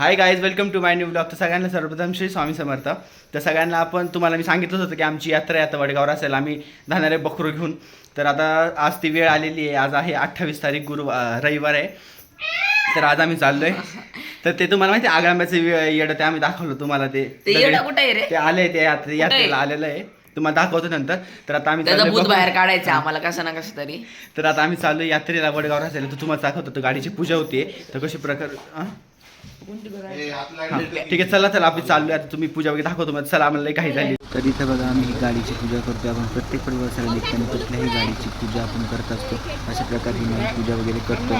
Hi guys welcome to my new blog तर सगळ्यांना सर्वप्रथम श्री स्वामी समर्थ. तर सगळ्यांना आपण तुम्हाला मी सांगितलंच होतं की आमची यात्रा आहे आता वडगावर असेल आम्ही जाणार आहे बकरू घेऊन. तर आता आज ती वेळ आलेली आहे. आज आहे अठ्ठावीस तारीख गुरु अं, रविवार आहे. तर आज आम्ही चाललोय. तर ते तुम्हाला माहिती आहे आगांब्याचे वे- येडं ते आम्ही दाखवलं तुम्हाला ते. ते आहे आले ते यात्रे- यात्रेला आलेलं आहे. तुम्हाला दाखवतो नंतर. तर आता आम्ही भूत बाहेर काढायचं आम्हाला कसं ना कसं तरी. तर आता आम्ही चाललो यात्रेला वडगावर असेल तर तुम्हाला दाखवतो. गाडीची पूजा होती तर कशी प्रकार ठीक आहे चला चला आपण चाललोय आता तुम्ही पूजा वगैरे दाखवतो मग चला आम्हाला काही झाली. तर इथं बघा आम्ही ही गाडीची पूजा करतो आपण प्रत्येक परिवाराला निघताना कुठल्याही गाडीची पूजा आपण करत असतो. अशा प्रकारे ही मी पूजा वगैरे करतो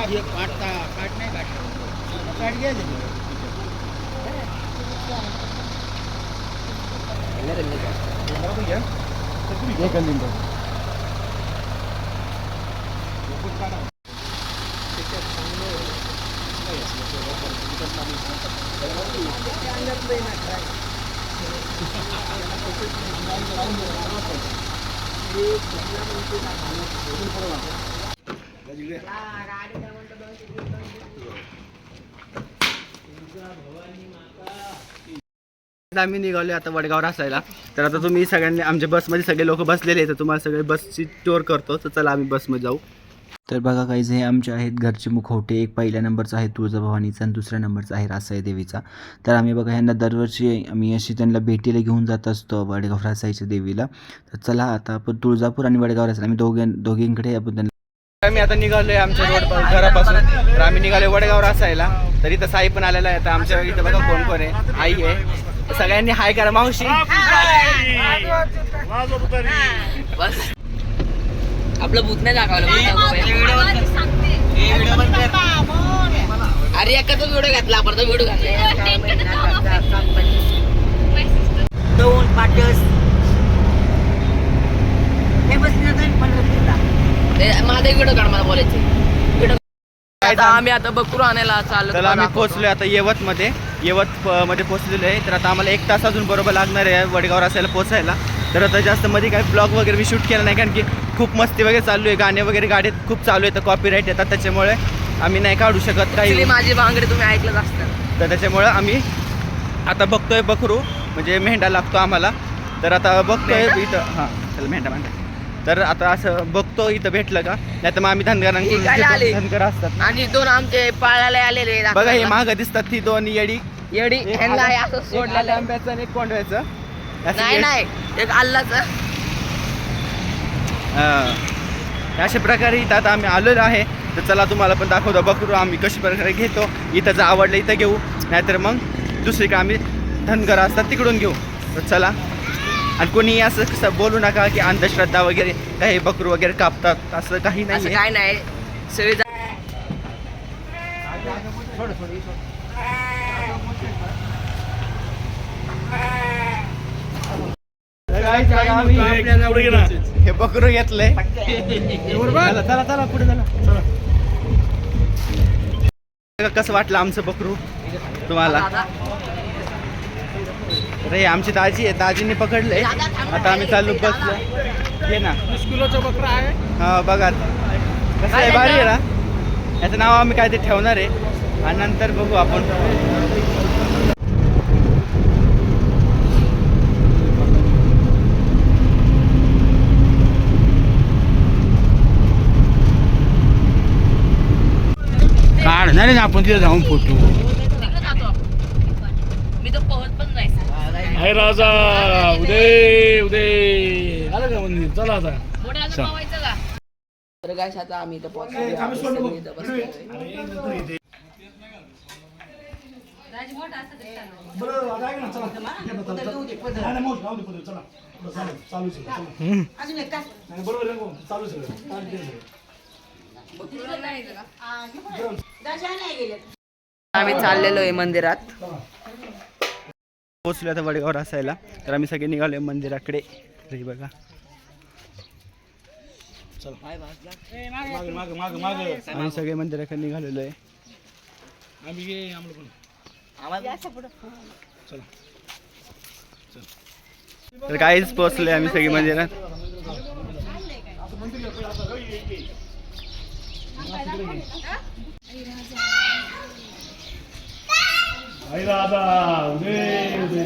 आम्ही निघालो आता वडगाव असायला तर आता तुम्ही सगळ्यांनी आमच्या बसमध्ये सगळे लोक बसलेले आहेत. तर तुम्हाला सगळे बसची टूर करतो. तर चला आम्ही बसमध्ये जाऊ. तर बघा काही हे आमचे आहेत घरचे मुखवटे. एक पहिल्या नंबरचा आहे तुळजाभवानीचा आणि दुसऱ्या नंबरचा आहे रासाई देवीचा तर आम्ही बघा यांना दरवर्षी आम्ही अशी त्यांना भेटीला घेऊन जात असतो वडगाव रासाईच्या देवीला. तर चला आता आपण तुळजापूर आणि वडगाव रासाई आम्ही दोघे दोघींकडे आपण त्यांना आम्ही आता निघालोय आमच्या रोड घरापासून. तर आम्ही निघालोय वडगावर असायला तर इथं साई पण आलेला आहे. आता आमच्या इथं बघा कोण कोण आहे. आई आहे. सगळ्यांनी हाय करा मावशी. बस. आपलं भूत नाही दाखवलं दाखव. अरे एकाच व्हिडिओ घातला आपण तो व्हिडिओ घातला दोन पाटस. हे माझा व्हिडिओ काढ मला बोलायचे. व्हिडिओ आता आम्ही आता बकरू आणायला चाललो तर आम्ही पोहोचलोय आता यवत मध्ये यवत मध्ये पोहोचलेलो आहे. तर आता आम्हाला एक तास अजून बरोबर लागणार आहे वडगावर असायला पोहोचायला. तर आता जास्त मध्ये काही ब्लॉग वगैरे मी शूट केला नाही कारण की खूप मस्ती वगैरे चालू आहे गाणे वगैरे गाडीत खूप चालू आहे तर कॉपीराईट येतात त्याच्यामुळे आम्ही नाही काढू शकत काही. माझी बांगडी तुम्ही ऐकलंच असतं तर त्याच्यामुळं आम्ही आता बघतोय बकरू म्हणजे मेंढा लागतो आम्हाला. तर आता बघतोय इथं हां चला मेंढा मेंढा. तर आता असं बघतो इथं भेटलं का? नाही तर मग आम्ही धनगरांकडून. धनगर असतात. आणि दोन आमचे पाळायला आलेले बघा हे मागं दिसतात ती दोन येडी. येडी असं सोडलेलं. आंब्याचं आणि एक कोंडव्याचं. नाही नाही एक अल्लाच हां. अशा प्रकारे इथं आता आम्ही आलेलो आहे. तर चला तुम्हाला पण दाखवतो बकरू आम्ही कशी प्रकारे घेतो. इथं जर आवडलं इथं घेऊ नाहीतर मग दुसरीकडे आम्ही धनगर असतात तिकडून घेऊ. तर चला. आणि कोणी असं कसं बोलू नका की अंधश्रद्धा वगैरे काही बकरू वगैरे कापतात असं काही असं नाही काय नाही. सगळे जा- हे बकरू घेतलंय. चला चला चला पुढे चला. कसं वाटलं आमचं बकरू? तुम्हाला? अरे आमची दाजी आहे. दाजीने पकडले आता आम्ही चालू बसलो. हे ना. हा बघा कसं आहे? भारी आहे ना? याचं नाव आम्ही काय ते ठेवणार आहे. आणि नंतर बघू आपण. आहे ना आपण तिथे जाऊन फोटो. तिकडे जातो आपण. मी तर पोहत पण नाही हाय राजा उदय उदय. आलं का मंदिर? चला आता. चल. तर आता आम्ही इथं पोहोचलो. आम्ही सगळे. आम्ही चाललेलो आहे मंदिरात. पोचलो आता वडगावर असायला तर आम्ही सगळे निघालो आहे मंदिराकडे. तर बघा. आम्ही सगळे मंदिराकडे निघालेलो आहे. आम्ही तर काहीच पोचलोय आम्ही सगळी मंदिरात. आई दादा उदे उदे.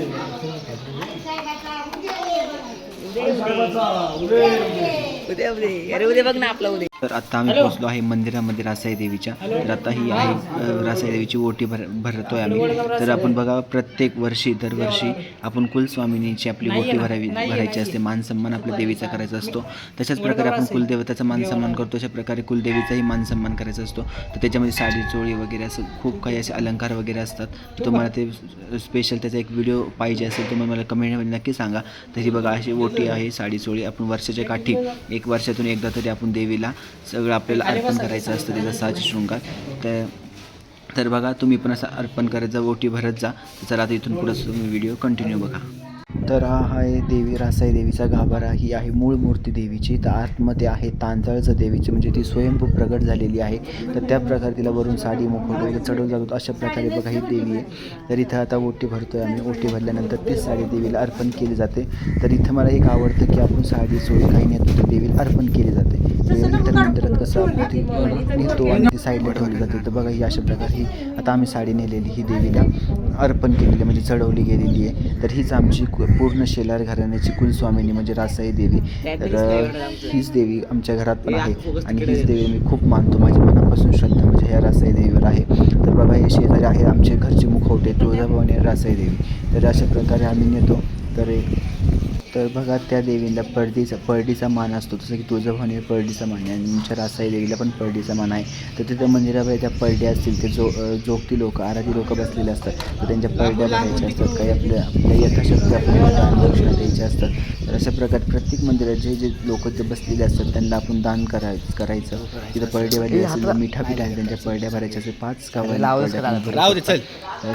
आई साहेबाचा उदे उदे. उद्या अरे उद्या बघ ना आपला उद्या तर आता आम्ही पोहोचलो आहे मंदिरामध्ये रासाई देवीच्या तर आता ही आहे रासाई देवीची ओटी भर भरतोय आम्ही. तर आपण बघा प्रत्येक वर्षी दरवर्षी आपण कुलस्वामिनीची आपली ओटी भरावी भरायची असते. मान सन्मान आपल्या देवीचा करायचा असतो. तशाच प्रकारे आपण कुलदेवताचा मान सन्मान करतो. अशा प्रकारे कुलदेवीचाही मान सन्मान करायचा असतो. तर त्याच्यामध्ये साडी चोळी वगैरे असं खूप काही असे अलंकार वगैरे असतात. तर तुम्हाला ते स्पेशल त्याचा एक व्हिडिओ पाहिजे असेल तुम्ही मला कमेंटमध्ये नक्की सांगा. तरी बघा अशी ओटी आहे साडी चोळी आपण वर्षाच्या काठी एक वर्षातून एकदा तरी आपण देवीला सगळं आपल्याला अर्पण करायचं असतं त्याचा साज शृंगार. तर तर बघा तुम्ही पण असं अर्पण करत जा ओटी भरत जा. तर चला आता इथून पुढं तुम्ही व्हिडिओ कंटिन्यू बघा. तर हा आहे देवी रासाई देवीचा गाभारा ही आहे मूळ मूर्ती देवीची. तर आतमध्ये आहे तांदळचं देवीची. म्हणजे ती स्वयंभू प्रगट झालेली आहे. तर त्या प्रकारे तिला वरून साडी मुकुट वगैरे चढवून जातो अशा प्रकारे बघा ही देवी आहे. तर इथं आता ओटी भरतो आहे आम्ही. ओटी भरल्यानंतर तीच साडी देवीला अर्पण केली जाते. तर इथं मला एक आवडतं की आपण साडी सोयी काही नेतो तर देवीला अर्पण केली जाते. इतर मंदिरात कसं आपण ती नेतो आणि ती साईडला ठेवली जाते. तर बघा ही अशा प्रकारे ही आता आम्ही साडी नेलेली ही देवीला. अर्पण केलेली आहे, म्हणजे चढवली गेलेली आहे. तर हीच आमची कु- पूर्ण शेलार घराण्याची कुलस्वामिनी म्हणजे रासाई देवी. तर हीच देवी आमच्या घरात पण आहे. आणि हीच देवी मी खूप मानतो. माझ्या मनापासून श्रद्धा म्हणजे ह्या रासाई देवीवर आहे. तर बघा हे शेजारी आहे आमचे घरचे मुखवटे तुळजाभवानी रासाई देवी. तर अशा प्रकारे आम्ही नेतो. तर एक तर बघा त्या देवीला पडदीचा पडडीचा मान असतो. जसं की तुळजाभवानीला पडडीचा मान आहे. आणि आमच्या रासाई देवीला पण पडडीचा मान आहे. तर तिथं मंदिराबाहेर त्या पडड्या असतील ते जो जोगती लोक आराधी लोक बसलेले असतात तर त्यांच्या पडड्या भरायच्या असतात. काही आपल्या आपल्या यथाशक्ती आपल्याला दान दक्षिणा द्यायच्या असतात. तर अशा प्रकारे प्रत्येक मंदिरात जे जे लोक ते बसलेले असतात त्यांना आपण दान कराय करायचं. तिथं पडडेवाले असेल तर मिठा पिठा आहे त्यांच्या पडड्या भरायच्या असेल पाच गावाला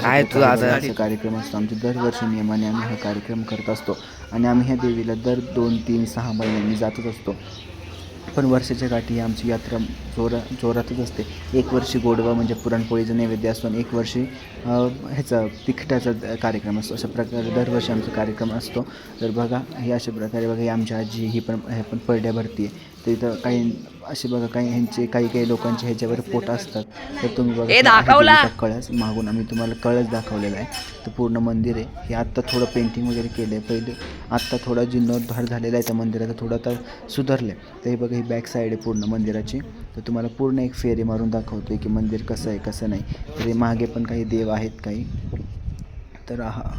काय तू आता कार्यक्रम असतो. आमचे दरवर्षी नियमाने आम्ही हा कार्यक्रम करत असतो. आणि आम्ही ह्या देवीला दर दोन तीन सहा महिन्यांनी जातच असतो. पण वर्षाच्या गाठी ही आमची यात्रा जोरा जोरातच असते. एक वर्षी गोडवा म्हणजे पुरणपोळीचा नैवेद्य असतो आणि एक वर्षी ह्याचा तिखटाचा कार्यक्रम असतो. अशा प्रकारे दरवर्षी आमचा कार्यक्रम असतो. तर बघा हे अशा प्रकारे बघा ही आमची आजी ही पण हे पण परड्या भरती आहे. तर इथं काही असे बघा काही ह्यांचे काही काही लोकांचे ह्याच्यावर पोट असतात. तर तुम्ही बघा हे कळस मागून आम्ही तुम्हाला कळस दाखवलेला आहे. तर पूर्ण मंदिर आहे. हे आत्ता थोडं पेंटिंग वगैरे केलं आहे पहिले आत्ता थोडा जीर्णोद्धार झालेला आहे त्या मंदिराचा थोडा तर सुधारलं आहे तर हे बघा ही बॅक साईड आहे पूर्ण मंदिराची. तर तुम्हाला पूर्ण एक फेरी मारून दाखवतो की मंदिर कसं आहे कसं नाही. तर हे मागे पण काही देव आहेत काही. तर हा.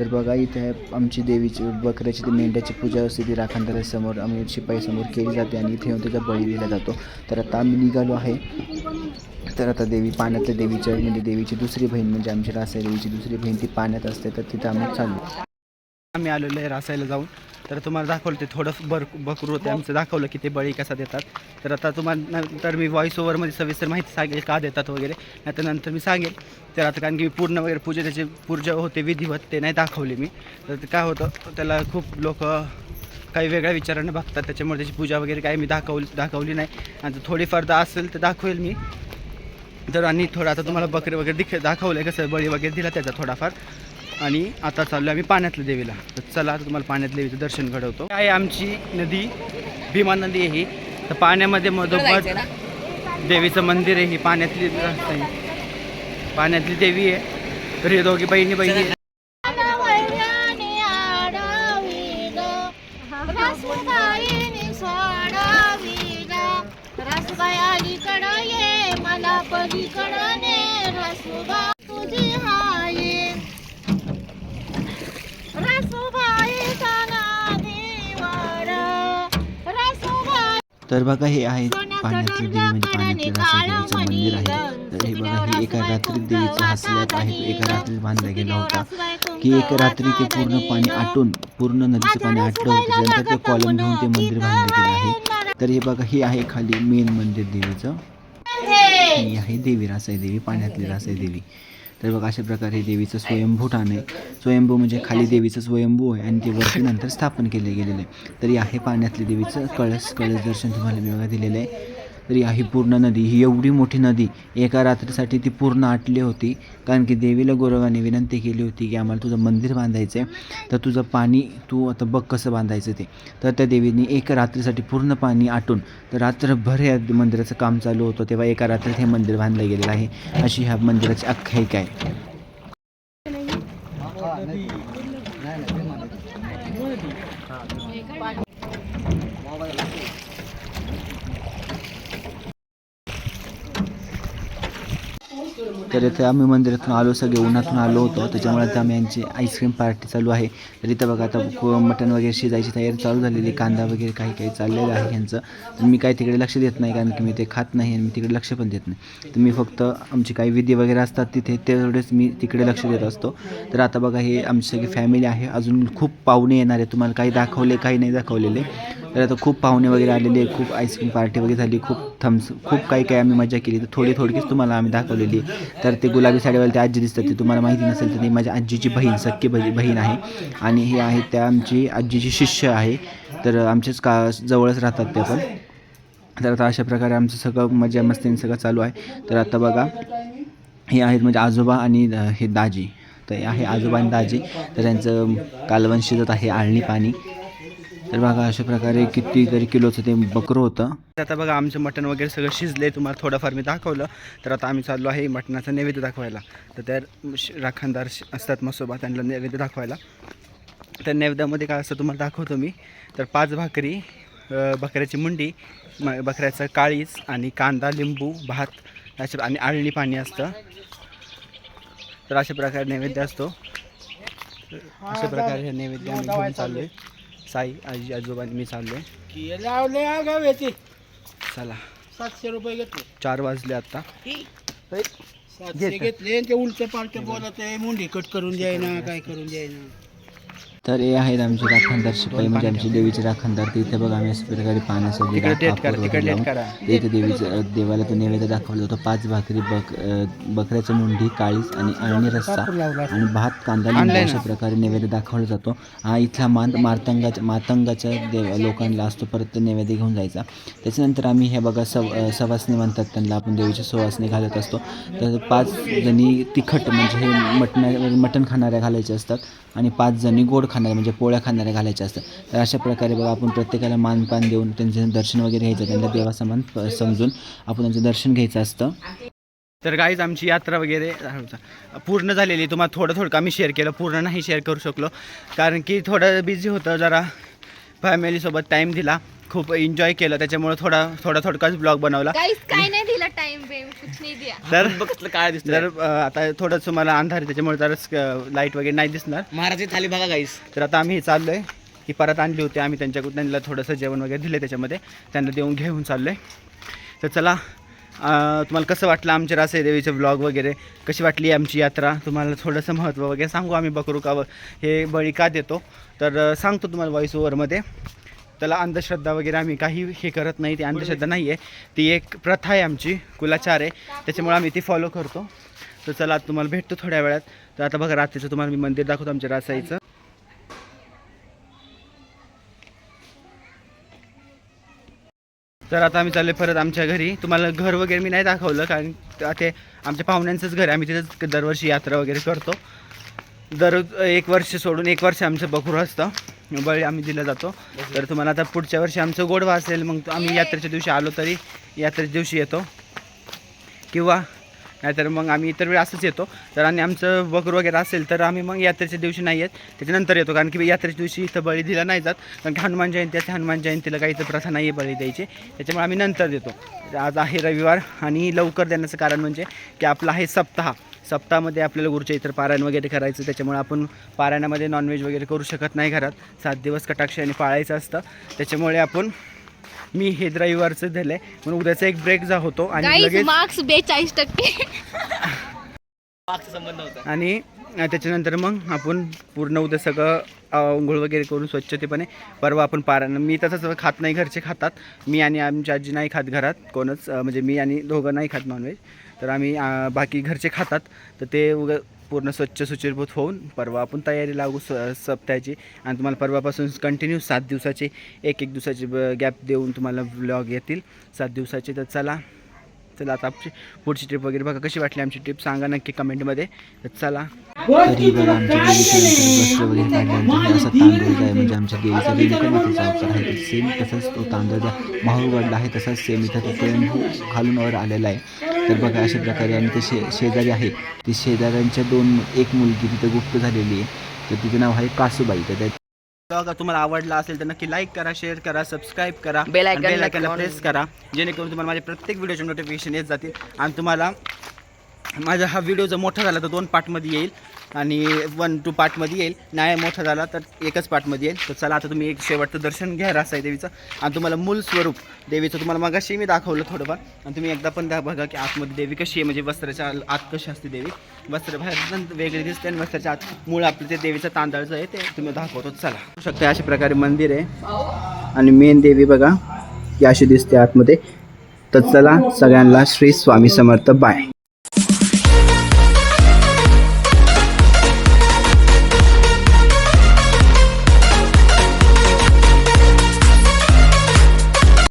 तर बघा इथे आहे आमची देवीची बकऱ्याची ती मेंढ्याची पूजा असते ती राखणदारासमोर आम्ही शिपाईसमोर केली जाते आणि इथे येऊन त्याचा बळी दिला जातो. तर आता आम्ही निघालो आहे. तर आता देवी पाण्यातल्या देवीच्या म्हणजे देवीची दुसरी बहीण म्हणजे आमची रासाई देवीची दुसरी बहीण ती पाण्यात असते तर तिथं आम्ही चाललो. आम्ही आलेलो आहे रासायला जाऊन. तर तुम्हाला दाखवलं ते थोडं बर बकरू होते. आमचं दाखवलं की ते बळी कसा देतात. तर आता तुम्हाला नंतर मी व्हॉइस ओव्हरमध्ये सविस्तर माहिती सांगेल का देतात वगैरे. नाहीतर नंतर मी सांगेल. तर आता कारण की मी पूर्ण वगैरे पूजा त्याची पूजा होते विधिवत ते नाही दाखवली मी. तर ते काय होतं त्याला खूप लोक काही वेगळ्या विचारांना बघतात. त्याच्यामुळे त्याची पूजा वगैरे काही मी दाखवली दाखवली नाही. आणि थोडीफार दा असेल तर दाखवेल मी. तर आणि थोडं आता तुम्हाला बकरे वगैरे दिख दाखवलं आहे कसं बळी वगैरे दिला त्याचा थोडाफार. आणि आता चाललो आम्ही पाण्यातल्या देवीला. तर चला आता तुम्हाला पाण्यातल्या देवीचं दर्शन घडवतो. आहे आमची नदी? भीमा नदी आहे ही. तर पाण्यामध्ये मधोमध? देवीचं मंदिर आहे ही. पाण्यातली. पाण्यातली देवी आहे. तर हे दोघी बहिणी बहिणी तर बघा हे आहे पाण्यातली देवी म्हणजे पाण्यातल्या रासाई देवीचं मंदिर आहे. तर हे बघा हे एका रात्रीत देवीचा हा स्लॅब आहे तो एका रात्रीत बांधला गेला होता. की एक रात्री ते पूर्ण पाणी आटून पूर्ण नदीचं पाणी आटलं होतं. त्याच्यानंतर ते कॉलम घेऊन ते मंदिर बांधलं गेलं आहे. तर हे बघा हे आहे खाली मेन मंदिर देवीचं. ही आहे. देवी रासाई देवी पाण्यातली रासाई देवी. तर बघा अशा प्रकारे देवीचं स्वयंभू ठाण आहे. स्वयंभू म्हणजे खाली देवीचं स्वयंभू आहे आणि ते वरती नंतर स्थापन केले गेलेलं आहे. तरी आहे पाण्यातले देवीचं कळस कळस दर्शन तुम्हाला मी बघा दिलेलं आहे. तरी ही पूर्ण नदी. ही एवढी मोठी नदी एका रात्रीसाठी ती पूर्ण आटली होती. कारण की देवीला गोरवाने विनंती केली होती की आम्हाला तुझं मंदिर बांधायचं आहे तर तुझं पाणी तू आता बघ कसं बांधायचं ते. तर त्या देवीने एका रात्रीसाठी पूर्ण पाणी आटून तर रात्रभर या मंदिराचं काम चालू होतं. तेव्हा एका रात्रीत हे मंदिर बांधलं गेलेलं आहे. अशी ह्या मंदिराची आख्यायिका आहे. तर इथे आम्ही मंदिरातून आलो सगळे उन्हातून आलो होतो. त्याच्यामुळे आता आम्ही यांची आईस्क्रीम पार्टी चालू आहे. तर इथं बघा आता मटण वगैरे शिजायची तयारी चालू झालेली कांदा वगैरे काही काही चाललेलं आहे यांचं. तर मी काही तिकडे लक्ष देत नाही कारण की मी ते खात नाही आणि मी तिकडे लक्ष पण देत नाही. तर मी फक्त आमची काही विधी वगैरे असतात तिथे तेवढेच मी तिकडे लक्ष देत असतो. तर आता बघा हे आमची सगळी फॅमिली आहे. अजून खूप पाहुणे येणार आहे तुम्हाला काही दाखवले काही नाही दाखवलेले. तर आता खूप पाहुणे वगैरे आलेले खूप आईस्क्रीम पार्टी वगैरे झाली खूप थम्स खूप काही काही आम्ही मजा केली. तर थोडी थोडकीच तुम्हाला आम्ही दाखवलेली. आहे. तर ते गुलाबी साडीवाले ते आजी दिसतात ते तुम्हाला माहिती नसेल तर ती माझ्या आजीची बहीण सख्खी बही बहीण आहे. आणि हे आहे त्या आमची आजीची शिष्य आहे. तर आमचेच का जवळच राहतात ते पण. तर आता अशा प्रकारे आमचं सगळं मजा मस्तीने सगळं चालू आहे. तर आता बघा हे आहेत म्हणजे आजोबा आणि हे दाजी. तर हे आहे आजोबा आणि दाजी. तर त्यांचं कालवण शिजत आहे आळणी पाणी. तर बघा अशा प्रकारे कितीतरी किलोचं ते बकरं होतं. आता बघा आमचं मटण वगैरे सगळं शिजले तुम्हाला थोडंफार मी दाखवलं. तर आता आम्ही चाललो आहे मटणाचं नैवेद्य दाखवायला. तर त्या श- राखणदार श- असतात मसोबा त्यांना नैवेद्य दाखवायला. तर नैवेद्यामध्ये काय असतं तुम्हाला दाखवतो मी. तर पाच भाकरी बकऱ्याची मुंडी म बकऱ्याचं काळीच आणि कांदा लिंबू भात अशा आणि आळणी पाणी असतं. तर अशा प्रकारे नैवेद्य असतो. अशा प्रकारे हे नैवेद्य आम्ही घेऊन चाललो आहे साई आजी आजोबांनी मी चाललो आहे लावले गाव येते चला. सातशे रुपये घेतले. चार वाजले आता. सातशे घेतले आणि ते उलट पालट बोलत आहे मुंडी कट करून द्यायना काय करून द्यायना. तर हे आहेत आमचे राखणदार शिपाई. म्हणजे आमचे देवीचे राखणदार. ते इथे बघा आम्ही अशा प्रकारे पाण्यासाठी तिकडे राख- डेट कापूर करा, वगैरे तिकडे डेट लावून करा. ते इथे देवीचं देवाला तो नैवेद्य दाखवलं होतं. पाच भाकरी बक बकऱ्याचं मुंडी काळीज आणि अळणी रस्सा आणि भात कांदा अशा. प्रकारे नैवेद्य दाखवला जातो. हा इथला मान मातंगाच्या मातंगाच्या देव लोकांना असतो. परत ते नैवेद्य घेऊन जायचा. त्याच्यानंतर आम्ही हे बघा सव सवासणी म्हणतात त्यांना. आपण देवीची सुवासनी घालत असतो. तर पाच जणी तिखट म्हणजे हे मटणा मटण खाणाऱ्या घालायचे असतात. आणि पाच जणी गोड खाणारे म्हणजे पोळ्या खाणाऱ्या घालायच्या असतात. तर अशा प्रकारे बघा आपण प्रत्येकाला मानपान देऊन त्यांचं दर्शन वगैरे घ्यायचं त्यांना देवासमान प- समजून आपण त्यांचं दर्शन घ्यायचं असतं. तर गाईज आमची यात्रा वगैरे पूर्ण झालेली. तुम्हाला थोडं थोडं आम्ही शेअर केलं? पूर्ण नाही शेअर करू शकलो. कारण की थोडं बिझी होतं जरा फॅमिलीसोबत टाईम दिला. खूप एन्जॉय केलं. त्याच्यामुळे थोडा थोडा थोडकाच ब्लॉग बनवला. गाईस काय नाही दिला टाइम बेम कुछ नाही दिया. तर कसलं काय दिसतं जर अ, आता थोडंच तुम्हाला अंधार आहे, त्याच्यामुळे जरा लाइट वगैरे नाही दिसणार. महाराजची थाली बघा गाईस तर आता आम्ही चाललो आहे ही परत आणली होती आम्ही त्यांच्याकडून. त्यांना थोडंसं जेवण वगैरे दिले त्याच्यामध्ये. त्यांना देऊन घेऊन चाललो आहे तर चला अं, तुम्हाला कसं वाटलं आमचे रासे देवीचे ब्लॉग वगैरे? कशी वाटली आमची यात्रा? तुम्हाला थोडंसं महत्त्व वगैरे सांगू आम्ही बकरू का व- हे बळी का देतो? तर अं, सांगतो तुम्हाला व्हॉइस ओव्हरमध्ये त्याला अंधश्रद्धा वगैरे आम्ही काही हे करत नाही ती अंधश्रद्धा नाही आहे ती एक प्रथा आहे आमची कुलाचार आहे. त्याच्यामुळे आम्ही ती फॉलो करतो. तर चला आता तुम्हाला भेटतो थोड्या वेळात. तर आता बघा रात्रीचं तुम्हाला मी मंदिर दाखवतो आमच्या रासाईचं तर आता आम्ही चालले परत आमच्या घरी. तुम्हाला घर वगैरे मी नाही दाखवलं कारण त- आमच्या पाहुण्यांचंच घर आहे. आम्ही तिथंच दरवर्षी यात्रा वगैरे करतो. दर एक वर्ष सोडून एक वर्ष आमचं बकरू असतं. बळी आम्ही दिला जातो. तर तुम्हाला आता पुढच्या वर्षी आमचं गोडवा असेल मग आम्ही यात्रेच्या दिवशी आलो तरी यात्रेच्या दिवशी येतो. किंवा नाहीतर मग आम्ही इतर वेळी असंच येतो. तर आणि आमचं बकरू वगैरे असेल तर आम्ही मग यात्रेच्या दिवशी नाही येत. त्याच्यानंतर येतो कारण की यात्रेच्या दिवशी इथं बळी दिला नाही जात. कारण की हनुमान जयंती असते हनुमान जयंतीला काही तर प्रथा नाही आहे बळी द्यायची. त्याच्यामुळे आम्ही नंतर देतो. आज आहे रविवार आणि लवकर देण्याचं कारण म्हणजे की आपला आहे सप्ताह. सप्ताहामध्ये आपल्याला गुरुचैत्र पारायण वगैरे करायचं त्याच्यामुळे आपण पारायणामध्ये नॉनव्हेज वगैरे करू शकत नाही घरात. सात दिवस कटाक्षाने पाळायचं असतं. त्याच्यामुळे आपण मी हे रविवारचं दिलं आहे म्हणून उद्याचा एक ब्रेक जा होतो आणि लगेच मार्क्स बेचाळीस टक्के. संबंध होता. आणि त्याच्यानंतर मग आपण पूर्ण उद्या सगळं आंघोळ वगैरे करून स्वच्छतेपणे परवा आपण पारायण मी तसंच खात नाही घरचे खातात. मी आणि आमची आजी नाही खात घरात कोणच म्हणजे मी आणि दोघं नाही खात नॉनव्हेज तर आम्ही बाकी घरचे खातात. तर ते उग पूर्ण स्वच्छ सुचिरभूत होऊन परवा आपण तयारी लागू स सप्ताहाची. आणि तुम्हाला परवापासून कंटिन्यू सात दिवसाचे एक एक दिवसाचे गॅप देऊन तुम्हाला व्लॉग येतील. सात दिवसाचे तर चला. चला आता आमची पुढची ट्रिप वगैरे बघा. कशी वाटली आमची ट्रिप सांगा नक्की कमेंटमध्ये तर चला. तरी बघा आमच्या वगैरे काढल्यानंतर असं तांदूळ आहे म्हणजे आमच्या देवीचा रेणुकामातेचा अवतार आहे. सेम तसंच तो तांदूळ माहूरगडला आहे तसाच सेम इथं तो स्वयंभू घालून वर आलेला आहे. तर बघा अशा प्रकारे आणि ते शे शेजारी आहे. ती शेजाऱ्यांच्या दोन एक मुलगी तिथं गुप्त झालेली आहे. तर तिचं नाव आहे कासूबाई. तर त्या ब्लॉग तुम्हाला आवडला असेल तर नक्की लाईक करा शेअर करा सबस्क्राईब करा बेल आयकनला प्रेस करा. जेणेकरून तुम्हाला माझे प्रत्येक व्हिडिओचे नोटिफिकेशन येत जातील. आणि तुम्हाला माझा हा व्हिडिओ जर मोठा झाला तर दोन पार्टमध्ये येईल. आणि वन टू पार्टमध्ये येईल. नाही मोठा झाला तर एकच पार्टमध्ये येईल. तर चला आता तुम्ही एक शेवटचं दर्शन घ्या रासाई देवीचं. आणि तुम्हाला मूल स्वरूप देवीचं तुम्हाला मगाशी मी दाखवलं थोडंफार. आणि तुम्ही एकदा पण त्या बघा की आतमध्ये देवी कशी आहे. म्हणजे वस्त्राच्या आत कशी असते देवी. वस्त्र बाहेर वेगळी दिसते आणि वस्त्राच्या आत मूळ आपलं ते देवीचं तांदळाचं आहे ते तुम्ही दाखवतो. चला. बघू शकता अशा प्रकारे मंदिर आहे. आणि मेन देवी बघा ही अशी दिसते आतमध्ये. तर चला सगळ्यांना श्री स्वामी समर्थ. बाय